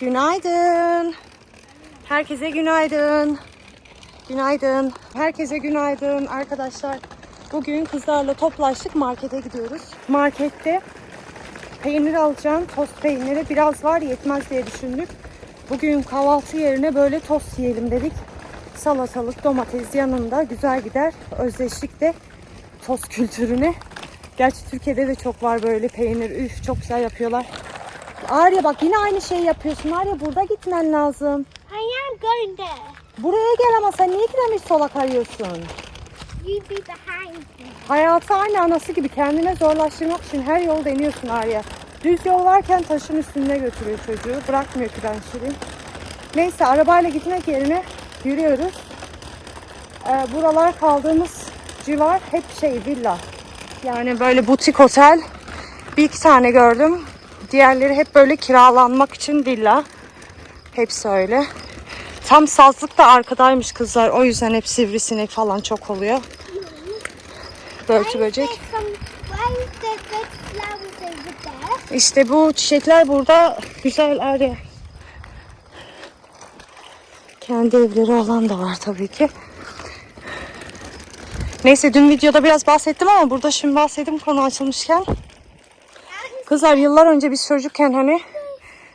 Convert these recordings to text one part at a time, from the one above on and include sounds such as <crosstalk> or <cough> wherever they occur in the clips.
Günaydın. Herkese günaydın. Günaydın. Herkese günaydın arkadaşlar. Bugün kızlarla toplaştık markete gidiyoruz. Markette peynir alacağım. Tost peyniri biraz var yetmez diye düşündük. Bugün kahvaltı yerine böyle tost yiyelim dedik. Salatalık, domates yanında güzel gider. Özleştik de tost kültürüne. Gerçi Türkiye'de de çok var böyle peynir. Üf çok güzel yapıyorlar. Arya bak yine aynı şeyi yapıyorsun. Arya burada gitmen lazım. I am going there. Buraya gel ama sen niye kiremiş sola kayıyorsun? You be behind me. Hayatı aynı anası gibi kendine zorlaştırmak için her yol deniyorsun Arya. Düz yol varken taşın üstünde götürüyor çocuğu. Bırakmıyor ki ben süreyim. Neyse arabayla gitmek yerine yürüyoruz. Ee, buralar kaldığımız civar hep şey villa. Yani böyle butik otel. Bir iki tane gördüm. Diğerleri hep böyle kiralanmak için villa. Hepsi öyle. Tam sazlık da arkadaymış kızlar. O yüzden hep sivrisinek falan çok oluyor. Börtü böcek. İşte bu çiçekler burada güzel arya. Kendi evleri olan da var tabii ki. Neyse dün videoda biraz bahsettim ama burada şimdi bahsedeyim konu açılmışken. Kızlar yıllar önce biz çocukken hani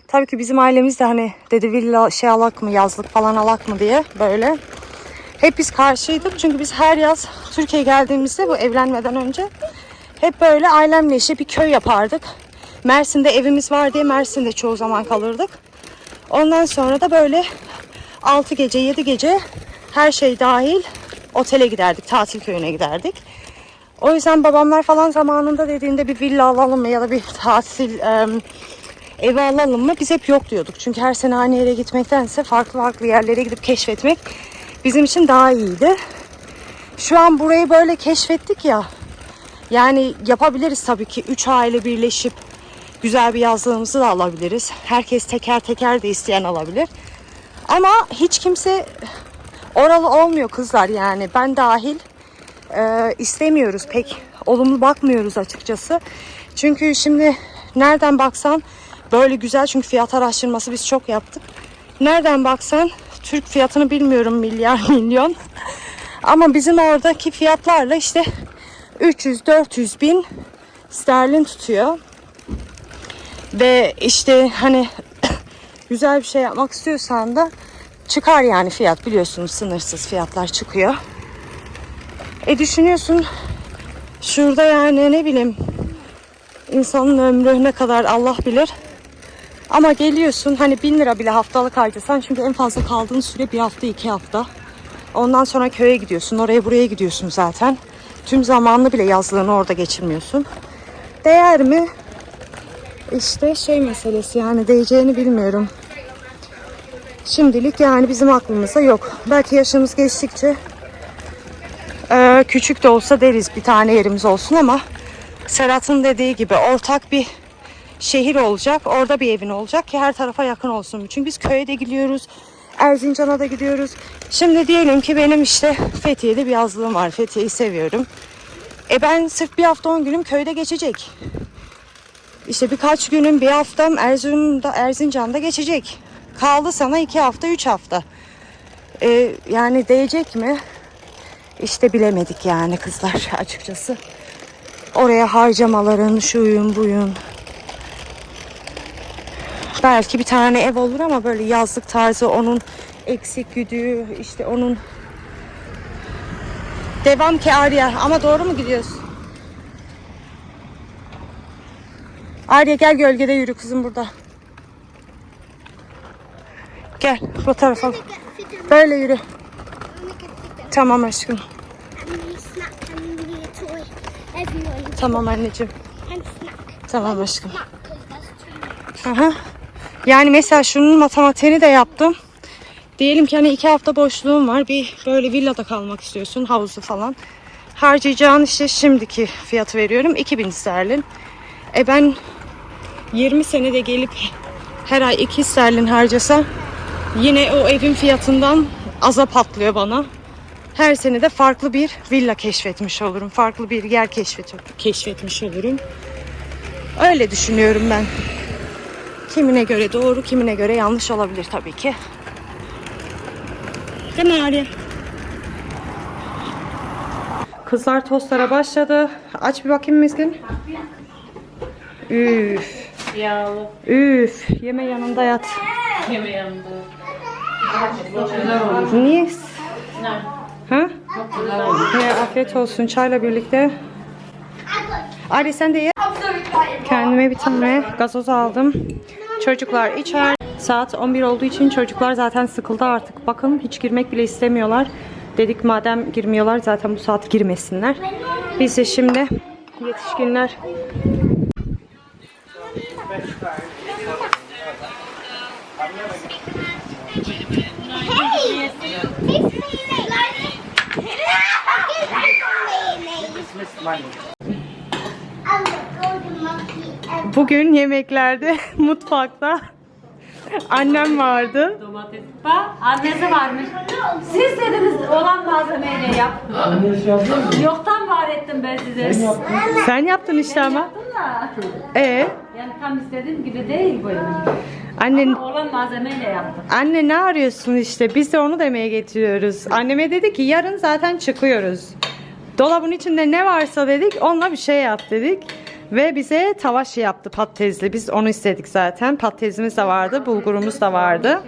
tabii ki bizim ailemiz de hani dedi villa şey alak mı yazlık falan alak mı diye böyle. Hep biz karşıydık çünkü biz her yaz Türkiye'ye geldiğimizde bu evlenmeden önce hep böyle ailemle işte bir köy yapardık. Mersin'de evimiz var diye Mersin'de çoğu zaman kalırdık. Ondan sonra da böyle 6 gece 7 gece her şey dahil otele giderdik. Tatil köyüne giderdik. O yüzden babamlar falan zamanında dediğinde bir villa alalım mı ya da bir tatil em, evi alalım mı biz hep yok diyorduk. Çünkü her sene aynı yere gitmektense farklı farklı yerlere gidip keşfetmek bizim için daha iyiydi. Şu an burayı böyle keşfettik ya. Yani yapabiliriz tabii ki. Üç aile birleşip güzel bir yazlığımızı da alabiliriz. Herkes teker teker de isteyen alabilir. Ama hiç kimse oralı olmuyor kızlar yani. Ben dahil e, istemiyoruz pek. Olumlu bakmıyoruz açıkçası. Çünkü şimdi nereden baksan böyle güzel çünkü fiyat araştırması biz çok yaptık. Nereden baksan Türk fiyatını bilmiyorum milyar <laughs> milyon. Ama bizim oradaki fiyatlarla işte 300-400 bin sterlin tutuyor. Ve işte hani <coughs> güzel bir şey yapmak istiyorsan da çıkar yani fiyat biliyorsunuz sınırsız fiyatlar çıkıyor. E düşünüyorsun şurada yani ne bileyim insanın ömrü ne kadar Allah bilir. Ama geliyorsun hani bin lira bile haftalık harcasan çünkü en fazla kaldığın süre bir hafta iki hafta. Ondan sonra köye gidiyorsun oraya buraya gidiyorsun zaten. Tüm zamanını bile yazlığını orada geçirmiyorsun. Değer mi? İşte şey meselesi yani değeceğini bilmiyorum. Şimdilik yani bizim aklımızda yok. Belki yaşımız geçtikçe küçük de olsa deriz bir tane yerimiz olsun ama Serhat'ın dediği gibi ortak bir şehir olacak. Orada bir evin olacak ki her tarafa yakın olsun. Çünkü biz köye de gidiyoruz. Erzincan'a da gidiyoruz. Şimdi diyelim ki benim işte Fethiye'de bir yazlığım var. Fethiye'yi seviyorum. E ben sırf bir hafta on günüm köyde geçecek. İşte birkaç günüm bir haftam Erzurum'da Erzincan'da geçecek. Kaldı sana iki hafta üç hafta. E, yani değecek mi? İşte bilemedik yani kızlar açıkçası. Oraya harcamaların şuyun buyun. Belki bir tane ev olur ama böyle yazlık tarzı onun eksik güdüğü işte onun devam ki Arya ama doğru mu gidiyoruz? Arya gel gölgede yürü kızım burada. Gel bu tarafa. Böyle yürü. Tamam aşkım. Tamam anneciğim. Tamam aşkım. Aha. Yani mesela şunun matematiğini de yaptım. Diyelim ki hani iki hafta boşluğum var. Bir böyle villada kalmak istiyorsun. Havuzu falan. Harcayacağın işte şimdiki fiyatı veriyorum. 2000 sterlin. E ben 20 senede gelip her ay 2 sterlin harcasam yine o evin fiyatından aza patlıyor bana. Her sene de farklı bir villa keşfetmiş olurum. Farklı bir yer keşfet keşfetmiş olurum. Öyle düşünüyorum ben. Kimine göre doğru, kimine göre yanlış olabilir tabii ki. Değil mi Arya? Kızlar tostlara başladı. Aç bir bakayım Mizgin. Üf. Yağlı. Üf. Yeme yanında yat. Yeme yanında. Niye? Ha? Ne afiyet olsun çayla birlikte. Ali sen de ye. Kendime bir tane gazoz aldım. Çocuklar içer. Saat 11 olduğu için çocuklar zaten sıkıldı artık. Bakın hiç girmek bile istemiyorlar. Dedik madem girmiyorlar zaten bu saat girmesinler. Biz de şimdi yetişkinler Hey! Bugün yemeklerde <laughs> mutfakta annem vardı. Domates. Bak annesi varmış. Siz dediniz olan malzemeyle yap. Yoktan var ettim ben size. Sen yaptın işte ama. Yaptım da. Ee, Yani tam istediğim gibi değil bu yemek. Annen Olan malzemeyle yaptım. Anne ne arıyorsun işte? Biz de onu demeye getiriyoruz. Anneme dedi ki yarın zaten çıkıyoruz. Dolabın içinde ne varsa dedik onunla bir şey yap dedik. Ve bize tavaş yaptı patatesli. Biz onu istedik zaten. Patatesimiz de vardı, bulgurumuz da vardı.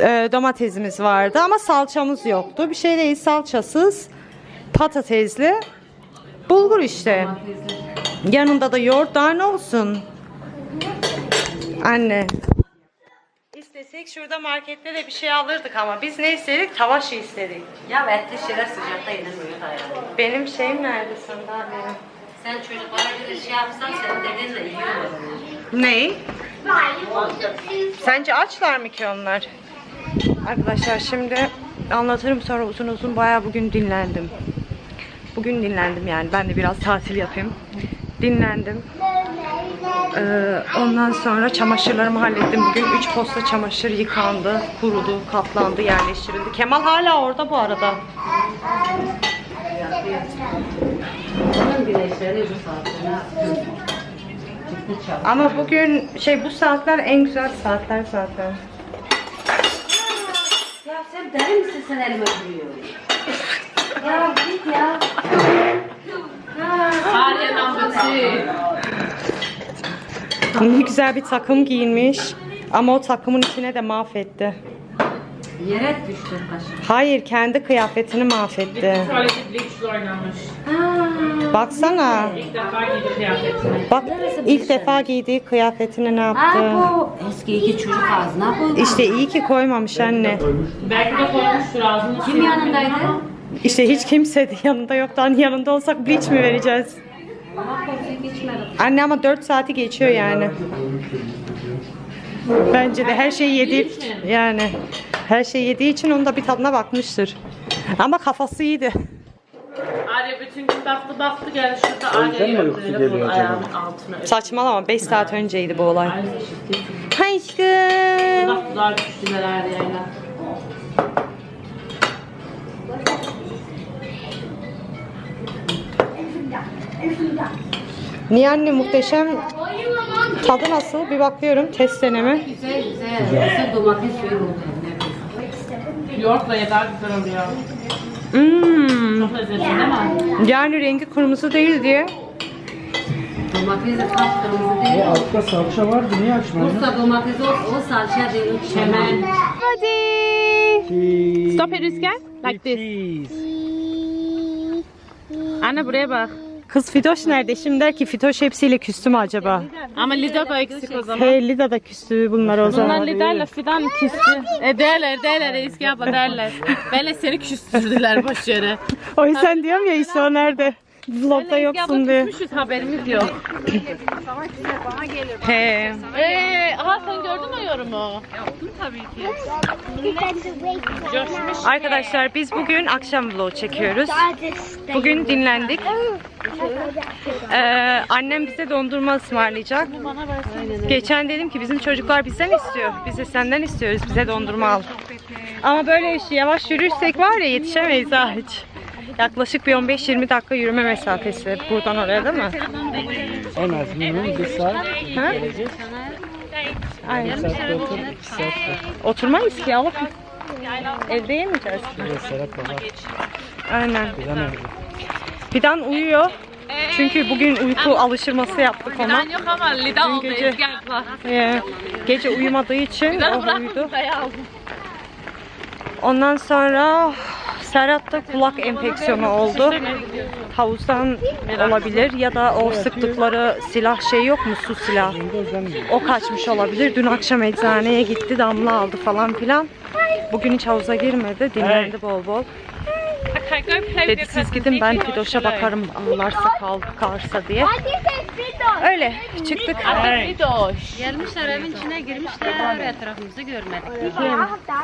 E, domatesimiz vardı ama salçamız yoktu. Bir şey değil salçasız patatesli bulgur işte. Yanında da yoğurt daha ne olsun? Anne. İstesek şurada markette de bir şey alırdık ama biz ne istedik? Tavaşı istedik. Ya etli şeyler sıcakta yenilmiyor hayatım. Benim şeyim nerede sandalyem? Sen çocuklara bir şey yapsan senin dediğinle yiyorlar. Ney? Sence açlar mı ki onlar? Arkadaşlar şimdi anlatırım sonra uzun uzun bayağı bugün dinlendim. Bugün dinlendim yani ben de biraz tatil yapayım. Dinlendim. Ee, ondan sonra çamaşırlarımı hallettim. Bugün 3 posta çamaşır yıkandı, kurudu, katlandı, yerleştirildi. Kemal hala orada bu arada. Ama bugün şey bu saatler en güzel saatler zaten. Ya sen deli misin sen elime vuruyorsun? ya git ya. Ne güzel bir takım giyinmiş. Ama o takımın içine de mahvetti. Yere düştü kaşın. Hayır kendi kıyafetini mahvetti. Baksana. İlk defa giydi kıyafetini. Bak ilk defa giydiği kıyafetini ne yaptı? Aa bu eski iki çocuk ağzına bu. İşte iyi ki koymamış anne. Belki de koymuştur ağzını. Kim yanındaydı? İşte hiç kimse de yanında yoktu. Hani yanında olsak bleach mi vereceğiz? Ama koltuğu geçmedi. Anne ama 4 saati geçiyor yani. Bence de her şeyi yedi yani her şeyi yediği için onun da bir tadına bakmıştır. Ama kafası iyiydi. Arya bütün gün baktı baktı geldi şurada Arya'yı öptü ayağının altına öptü. Saçmalama 5 saat önceydi bu olay. Arya şişti. Aşkım. Baktılar düştüler Arya'yla. Niye anne muhteşem tadı nasıl? Bir bakıyorum test deneme. Güzel güzel. Sen domates suyu oldu. Yoğurtla daha güzel oluyor. Hmm. Çok lezzetli değil mi? Yani rengi kırmızı değil diye. Domates de kaç kırmızı değil. Altta salça vardı niye açmadın? Bursa domates o, o salça değil. Hemen. Stop it Rüzgar. Like this. Anne buraya bak. Kız Fitoş nerede? Şimdi der ki Fitoş hepsiyle küstü mü acaba? Ama Lida da eksik o zaman. Hey Lida da küstü bunlar o zaman. Bunlar Lida'yla Fidan küstü. E derler derler Eski abla derler. Böyle seni küstürdüler boş yere. <laughs> O yüzden diyorum ya işte o nerede? Vlogda yoksun diye. Küsmüşüz haberimiz yok. He. Eee aha sen gördün mü yorumu? Coşmuş. Arkadaşlar biz bugün akşam vlog çekiyoruz. Bugün dinlendik. Ee, annem bize dondurma ısmarlayacak. Geçen dedim ki bizim çocuklar bizden istiyor. Biz de senden istiyoruz. Bize dondurma al. Ama böyle işte yavaş yürürsek var ya yetişemeyiz ha hiç. Yaklaşık bir 15-20 dakika yürüme mesafesi buradan oraya değil mi? En az minimum bir saat. Ha? Aynen. Saatte otur, iki saat. Oturmayız ki alıp evde yemeyeceğiz. Evet, Serap baba. Aynen. Güzel nerede? Fidan uyuyor. Çünkü bugün uyku alıştırması yaptık ona. Ben yok ama Lida oldu. gece- Ezgi abla. Ee, gece uyumadığı için o uyudu. bıraktım Lida'yı aldım. Ondan sonra Serhat'ta kulak enfeksiyonu oldu. Havuzdan olabilir ya da o sıktıkları silah şey yok mu su silah. O kaçmış olabilir. Dün akşam eczaneye gitti damla aldı falan filan. Bugün hiç havuza girmedi. Dinlendi bol bol. Dedi siz gidin ben Fidoş'a bakarım ağlarsa kalkarsa diye. Öyle çıktık. Lidoş. Gelmişler evin içine girmişler etrafımızı görmedik.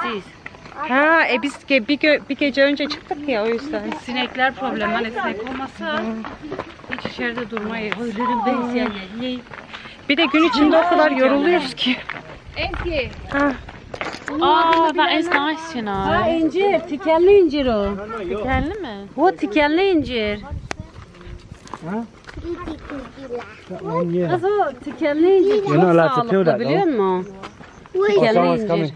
Siz. Ha e biz ge- bir, gö- bir gece önce çıktık ya o yüzden. Sinekler problem. Hani sinek olmasa hiç içeride durmayız. Ölürüm ben isyan Bir de gün içinde o kadar yoruluyoruz ki. Ezgi. Ha, Oh, that is nice, you know. incir. Tikenli incir o. Dikenli mi? Bu tikenli incir. One year. Kız o tikenli incir çok You're not allowed to peel biliyor musun? Tikenli incir.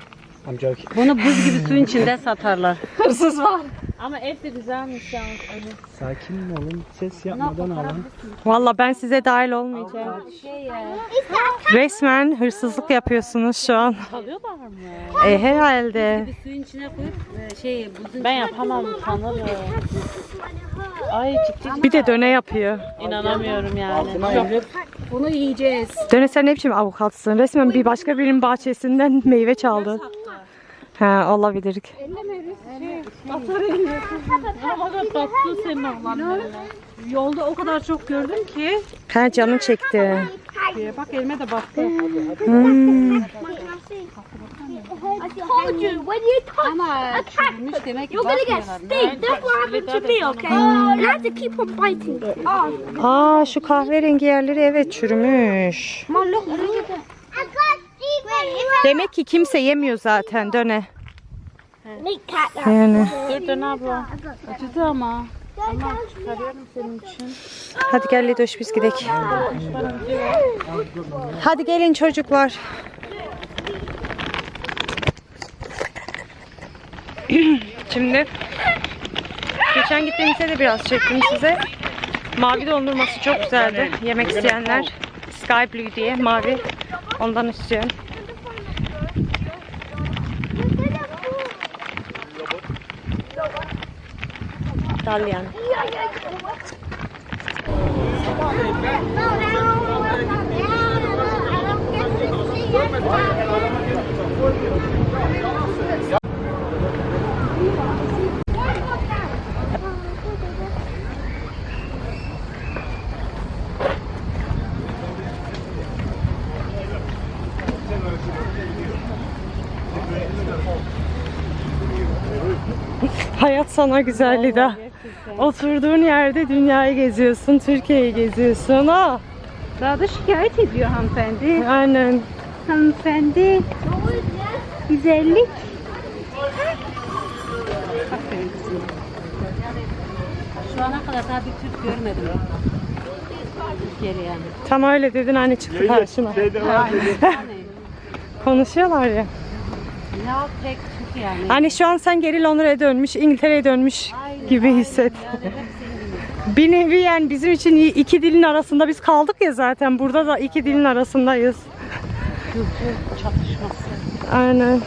Joking. Bunu buz gibi suyun içinde satarlar. <laughs> Ama ev de güzelmiş ya. Sakin olun, ses yapmadan alın. Valla ben size dahil olmayacağım. Resmen hırsızlık yapıyorsunuz şu an. Kalıyorlar mı? E herhalde. Suyun içine koyup e, şey buzun Ben yapamam sanırım. Ay ciddi Bir de döne yapıyor. inanamıyorum yani. Bunu yiyeceğiz. Döne sen ne biçim avukatsın? Resmen bir başka birinin bahçesinden meyve çaldı. Ha olabilir. Ama da tatlı senin oğlan. Yolda o kadar çok gördüm ki. Ha canı çekti. Bak elime de baktı. Hmm. I told you when you touch Ama çürümüş demek ki you're gonna get sting. That's what happened to me, okay? And I have to keep on biting it. Aa şu kahverengi yerleri evet çürümüş. come on, look. I got sting. Demek ki kimse yemiyor zaten döne. Yani. Dur dön abla. Acıdı ama. Hadi gel Lidoş biz gidelim. Hadi gelin çocuklar. <clears throat> Şimdi geçen gittiğimizde de biraz çektim size. Mavi dondurması çok güzeldi. Yemek isteyenler Sky Blue diye mavi. Ondan istiyorum. İtalyan. Hayat sana güzelliği de. Oturduğun yerde dünyayı geziyorsun, Türkiye'yi geziyorsun. Ha, Daha da şikayet ediyor hanımefendi. aynen. Hanımefendi. Güzellik. Şu ana kadar daha bir Türk görmedim. Türkiye'li yani. Tam öyle dedin hani çıktı karşıma. Konuşuyorlar ya. Ya pek Türk yani. Hani şu an sen geri Londra'ya dönmüş, İngiltere'ye dönmüş gibi hisset. Bir nevi yani bizim için iki dilin arasında biz kaldık ya zaten. Burada da iki dilin arasındayız. Çatışması. Aynen.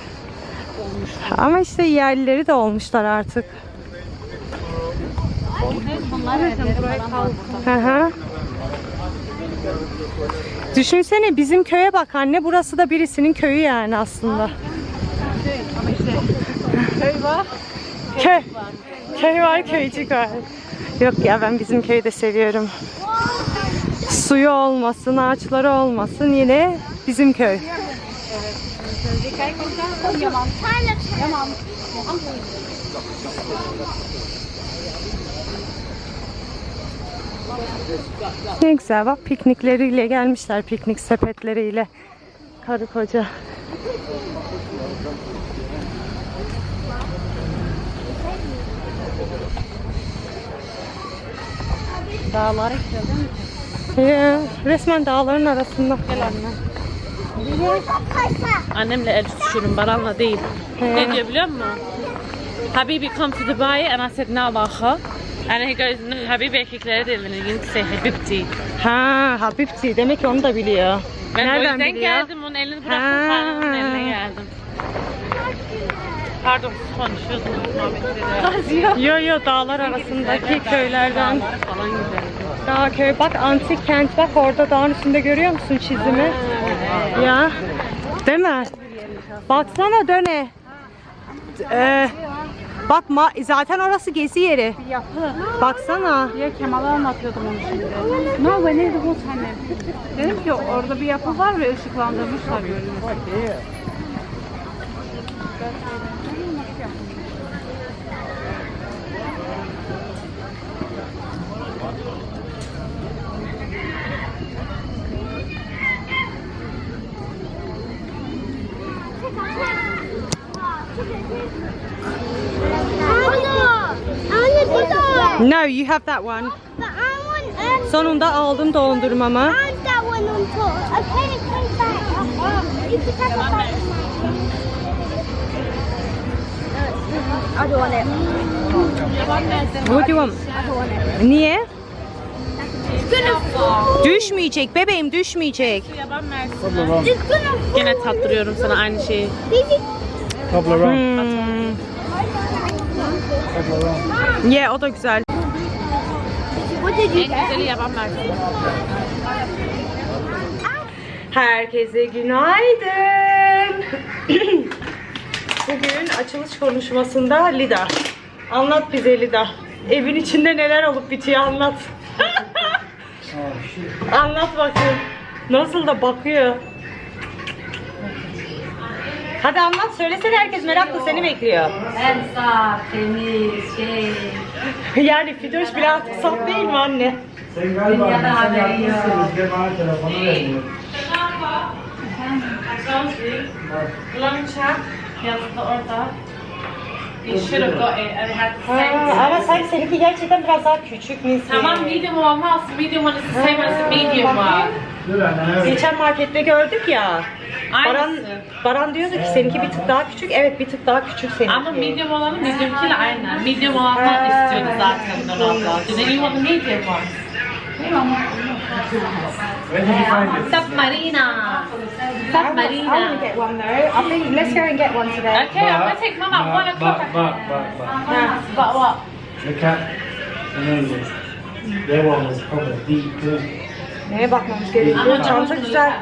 Ama işte yerlileri de olmuşlar artık. Bunlar. Hı. Düşünsene bizim köye bak anne. Burası da birisinin köyü yani aslında. Köy var. Köy. Köy var, köycük var. Yok ya ben bizim köyü de seviyorum. Suyu olmasın, ağaçları olmasın yine bizim köy. Ne güzel bak piknikleriyle gelmişler piknik sepetleriyle. Karı koca. Dağları güzel değil mi? Ya, resmen dağların arasında. Gel anne. Annemle el tutuşurum, Baran'la değil. Ne diyor biliyor musun? Habibi come to Dubai and I said ne alaka? And he goes, no, Habibi erkeklere de evlenir. You say Habibti. Ha, Habibti. Demek ki onu da biliyor. Ben o Nereden yüzden biliyor? geldim, onun elini bıraktım, Ha. Farhan'ın eline geldim. Pardon, siz konuşuyordunuz muhabbetleri. Yo yo dağlar arasındaki köylerden. Falan güzel. Dağ köy. Bak antik kent bak orada dağın üstünde görüyor musun çizimi? Ya. Değil mi? Baksana döne. Ee, bak ma- zaten orası gezi yeri. Yapı. Baksana. Ya Kemal'a anlatıyordum onu şimdi. No, we need the whole time. Dedim ki orada bir yapı var ve ışıklandırmışlar görünüyor. Anne burada. No, you have that one. But I want um, Sonunda aldım dondurmamı. I want that one on top. You don't want it. What do you want? Niye? Düşmeyecek bebeğim düşmeyecek. Gene tattırıyorum sana aynı şeyi. Toblerone. Hmm. Yeah o da güzel. What did you En güzeli yaban mersin. Herkese günaydın. <clears throat> Bugün açılış konuşmasında Lida. Anlat bize Lida. Evin içinde neler olup bitiyor anlat. <laughs> anlat bakayım. Nasıl da bakıyor. Hadi anlat söylesene herkes merakla seni bekliyor. En sağ, temiz, şey. Yani Fidoş bile artık saf değil mi anne? Sen galiba Dünyada sen haberi yapmışsınız. Gel bana telefonu verin. Lunchak yazdı orada. You should have got it and it had the same. Ha, ama sanki seninki gerçekten biraz daha küçük Nisi. Tamam medium olmaz. Medium one is the same as the medium one. Dur anne. evet. Geçen markette gördük ya. Baran, Aynısı. Baran diyordu ki seninki bir tık daha küçük. Evet bir tık daha küçük seninki. Ama medium olanı mediumkiyle aynı. Medium olandan istiyordu zaten Nur abla. Do you want the medium one? Where did you find it? Submarina. I want to Submarina. get one though. I think let's go and get one today. Okay, I'm gonna take mum at one Bak, o'clock. bak, bak, bak, bak. But what? Look at the noses. Their one was probably deep blue. Neye bakmamız gerekiyor? Çanta güzel.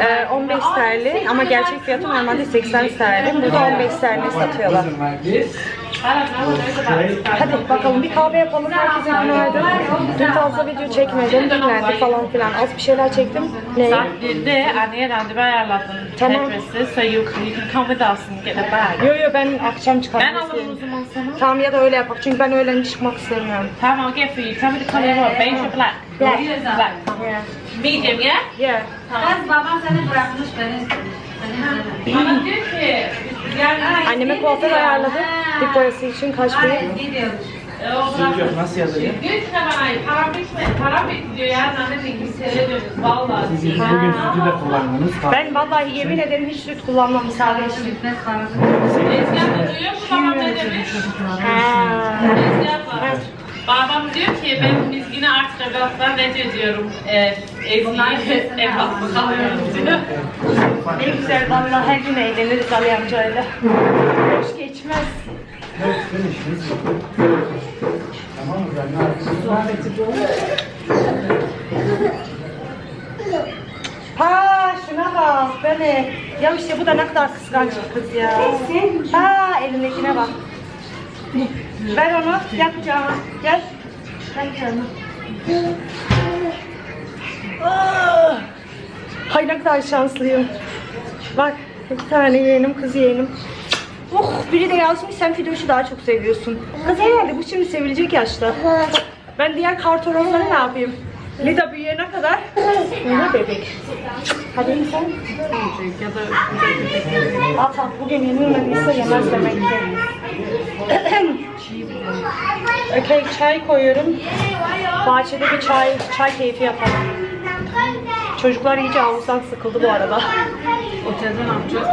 Ee, 15 sterlin ama gerçek fiyatı normalde 80 sterlin. Burada 15 sterline satıyorlar. Hadi bakalım bir kahve yapalım. Herkese günaydın. Dün fazla video çekmedim. Dinlendik falan filan. Az bir şeyler çektim. Ne? Saturday, anneye randevu ayarladım. Tamam. So you, you can come with us and get a bag. Yo yo ben akşam Ben çıkarım. alırım o zaman sana. Tamam ya da öyle yapak. Çünkü ben öğlen çıkmak istemiyorum. Tamam, I'll get for you. Tell me the colour you want. Beige or black? Black. Black. Yeah. Medium, yeah? Yeah. Kız babam seni bırakmış beni. Bana diyor ki. Anneme kuaför ayarladım. Dip boyası için kaç bin? Yok. Nasıl yazılıyor? Diyor ki bana, para bitme, para bitti diyor ya. Anne bilgisayara dönüyoruz, valla. Siz bugün sütü de kullandınız. Ben vallahi yemin ederim hiç süt. Bitmez parası. Ezgi duyuyor musun babam ne demiş? Ezgi abla. Babam diyor ki ben Mizgin'i artık evlattan reddediyorum. Ee, Ezgi'yi evlatlık alıyorum diyor. Ne güzel vallahi her gün eğleniriz Ali amcayla. Boş geçmez. Let's finish this. Tamam mı? Ben Ha şuna bak böyle. Ya işte bu da ne kadar kıskanç bir kız ya. Ha elindekine bak. Ver onu. Gel kucağıma. Gel. Gel kucağıma. Ah! Hay ne kadar şanslıyım. Bak iki tane yeğenim, kız yeğenim. Oh biri de yazmış sen Fidoş'u daha çok seviyorsun. Kız herhalde bu şimdi sevilecek yaşta. Ben diğer kartorozları ne yapayım? Lida büyüyene kadar. Ne bebek? Hadi insan. At at bugün yenilmediyse yemez demek ki. <clears throat> Okey çay koyuyorum. Bahçede bir çay çay keyfi yapalım. Çocuklar iyice havuzdan sıkıldı bu arada. Otelde ne yapacağız.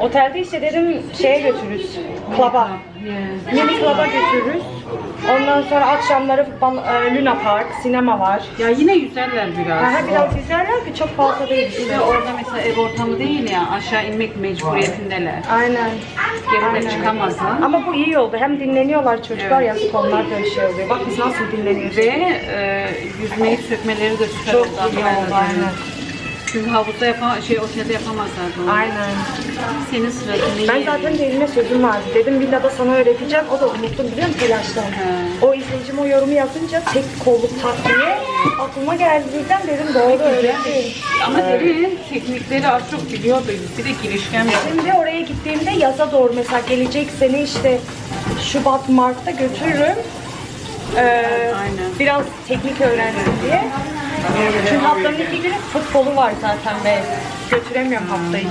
Otelde işte dedim şeye götürürüz. Klaba. Mini klaba götürürüz. Ondan sonra akşamları e, Luna Park, sinema var. Ya yine yüzerler biraz. Aha biraz güzeller ki çok fazla değil Bir işte. de orada mesela ev ortamı değil ya aşağı inmek mecburiyetindeler. Aynen. Geri de çıkamazlar. Ama bu iyi oldu. Hem dinleniyorlar çocuklar yazık onlar da şey oluyor. Bak biz nasıl dinleniyoruz. Ve e, yüzmeyi sökmeleri de süper Çok oldu. iyi oldu aynen. Çünkü havuzda yapama, şey otelde yapamazlar bunu. Aynen. Senin sırasını Ben zaten Ceylin'e sözüm vardı. Dedim villada sana öğreteceğim. O da unuttum biliyor musun telaştan. O izleyicim o yorumu yazınca tek kolluk tak diye aklıma geldi birden dedim doğru öğreteyim. Ama derin teknikleri az çok biliyordu. Bir de girişken bir Şimdi oraya gittiğimde yaza doğru mesela gelecek sene işte Şubat Mart'ta götürürüm. Ee, Aynen. Biraz teknik öğrensin diye. Çünkü haftanın iki günü futbolu var zaten ve götüremiyorum hafta içi.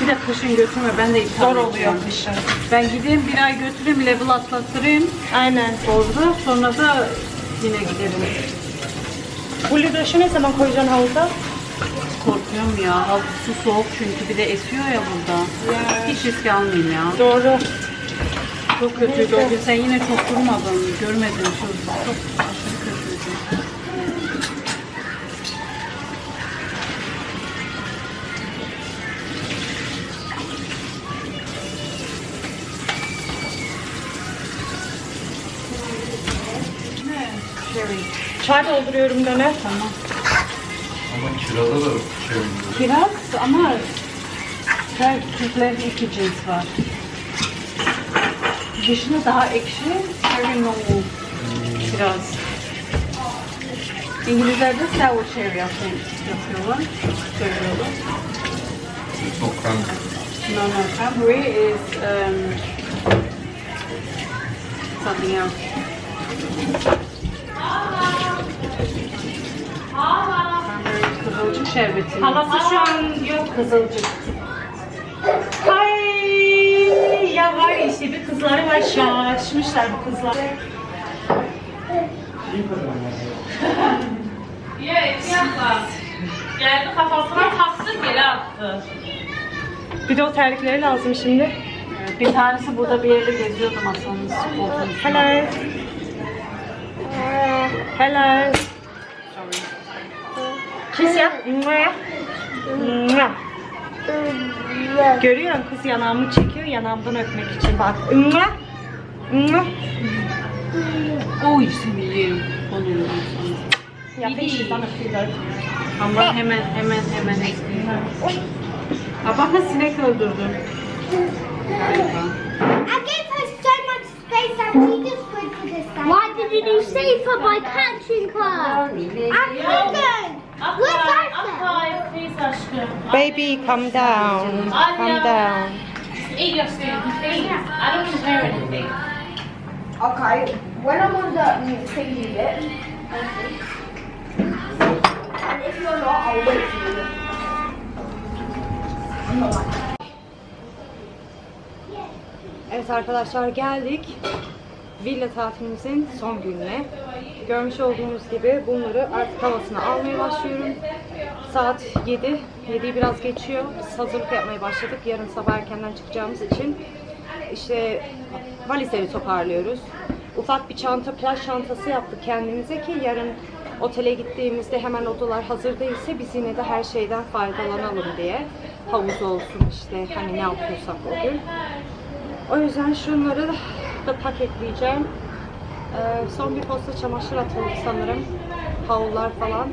Bir de kışın götürme ben de iptal Zor edeceğim. oluyor kışın. Ben gideyim bir ay götüreyim level atlatırım Aynen. orada sonra da yine giderim. Bu lüdoşu ne zaman koyacaksın havuza? Korkuyorum ya. Havuz su soğuk çünkü bir de esiyor ya burada. Hiç risk almayayım ya. Doğru. Çok kötüydü o gün. Sen yine çok durmadın. Görmedin. Çok, çok Çay dolduruyorum döne. Tamam. Ama kirada da şey oluyor. Ama her Türklerin iki cins var. Dışını daha ekşi, cherry normal kiraz. İngilizlerde sour cherry yapıyor- yapıyorlar. Söylüyorlar. Çok kan. No, no, cranberry is um, something else. Cranberry kızılcık şerbeti. Halası şu an yok kızılcık. Ay ya var ya işte bir kızları var şaşmışlar bu kızlar. Geldi kafasına taktı geri attı. Bir de o terlikleri lazım şimdi. Bir tanesi burada bir yerde geziyordu masanın üstünde. Hello. Hello. Kiss Mua. Görüyor musun kız yanağımı çekiyor yanağımdan öpmek için bak. Mua. Mua. Oy seni yerim. Sana öpüyorlar. Ama hemen hemen hemen bakın sinek öldürdüm. Galiba. I gave her so much space and she just went to the side. Why did you save her by catching her? I couldn't. Look please aşkım. Baby calm down. Calm down. Eat your please. I don't compare anything. Okay, when I'm on the thingy bit, and if you're not, I'll wait for you. Evet arkadaşlar geldik. Villa tatilimizin son gününe. Görmüş olduğunuz gibi bunları artık havasına almaya başlıyorum. Saat 7. 7'yi biraz geçiyor. Biz hazırlık yapmaya başladık. Yarın sabah erkenden çıkacağımız için işte valizleri toparlıyoruz. Ufak bir çanta, plaj çantası yaptık kendimize ki yarın otele gittiğimizde hemen odalar hazır değilse biz yine de her şeyden faydalanalım diye. Havuz olsun işte hani ne yapıyorsak o gün. O yüzden şunları da paketleyeceğim. Ee, son bir posta çamaşır atıldı sanırım. Havlular falan.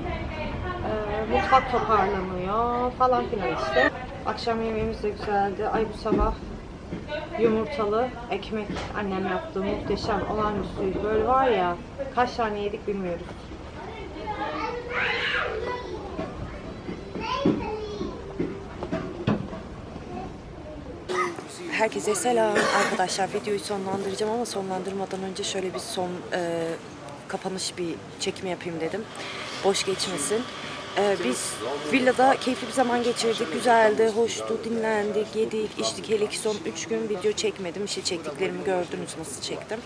Ee, mutfak toparlanıyor falan filan işte. Akşam yemeğimiz de güzeldi. Ay bu sabah yumurtalı ekmek annem yaptı. Muhteşem, olağanüstüydü. Böyle var ya kaç tane yedik bilmiyoruz. Herkese selam arkadaşlar. Videoyu sonlandıracağım ama sonlandırmadan önce şöyle bir son e, kapanış bir çekim yapayım dedim. Boş geçmesin. E, biz villada keyifli bir zaman geçirdik. Güzeldi, hoştu, dinlendik, yedik, içtik. Hele ki son 3 gün video çekmedim. İşte çektiklerimi gördünüz nasıl çektim.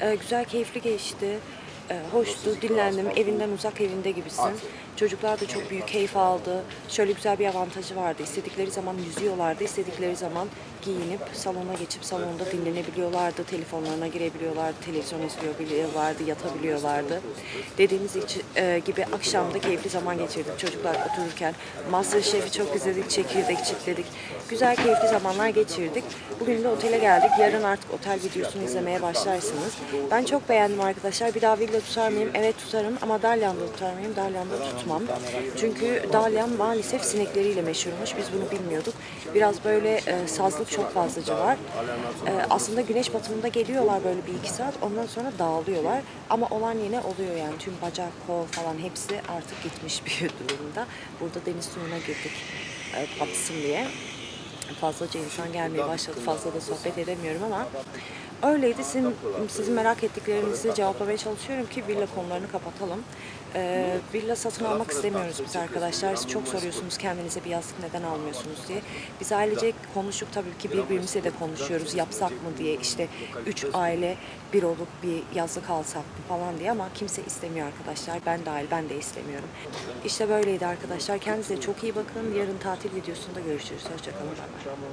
E, güzel, keyifli geçti. Ee, hoştu, dinlendim. Evinden uzak evinde gibisin. Çocuklar da çok büyük keyif aldı. Şöyle güzel bir avantajı vardı. İstedikleri zaman yüzüyorlardı. istedikleri zaman giyinip salona geçip salonda dinlenebiliyorlardı. Telefonlarına girebiliyorlardı. Televizyon izleyebiliyorlardı. Yatabiliyorlardı. Dediğimiz için, e, gibi akşamda keyifli zaman geçirdik. Çocuklar otururken Masterchef'i çok izledik. Çekirdek çitledik. Güzel keyifli zamanlar geçirdik. Bugün de otele geldik. Yarın artık otel videosunu izlemeye başlarsınız. Ben çok beğendim arkadaşlar. Bir daha villa tutar mıyım? Evet tutarım ama Dalyan'da tutar mıyım? Dalyan'da tutmam. Çünkü Dalyan maalesef sinekleriyle meşhurmuş. Biz bunu bilmiyorduk. Biraz böyle e, sazlık çok fazlaca var. E, aslında güneş batımında geliyorlar böyle bir iki saat. Ondan sonra dağılıyorlar. Ama olan yine oluyor yani. Tüm bacak, kol falan hepsi artık gitmiş <laughs> bir durumda. Burada deniz suyuna girdik. E, batsın diye fazlaca insan gelmeye başladı. Fazla da sohbet edemiyorum ama öyleydi. Sizin, sizin merak ettiklerinizi cevaplamaya çalışıyorum ki villa konularını kapatalım. Ee, villa satın almak istemiyoruz biz arkadaşlar. Siz çok soruyorsunuz kendinize bir yastık neden almıyorsunuz diye. Biz ailece konuşup tabii ki birbirimizle de konuşuyoruz. Yapsak mı diye işte üç aile bir olup bir yazlık alsak mı falan diye ama kimse istemiyor arkadaşlar. Ben dahil ben de istemiyorum. İşte böyleydi arkadaşlar. Kendinize çok iyi bakın. Yarın tatil videosunda görüşürüz. Hoşçakalın.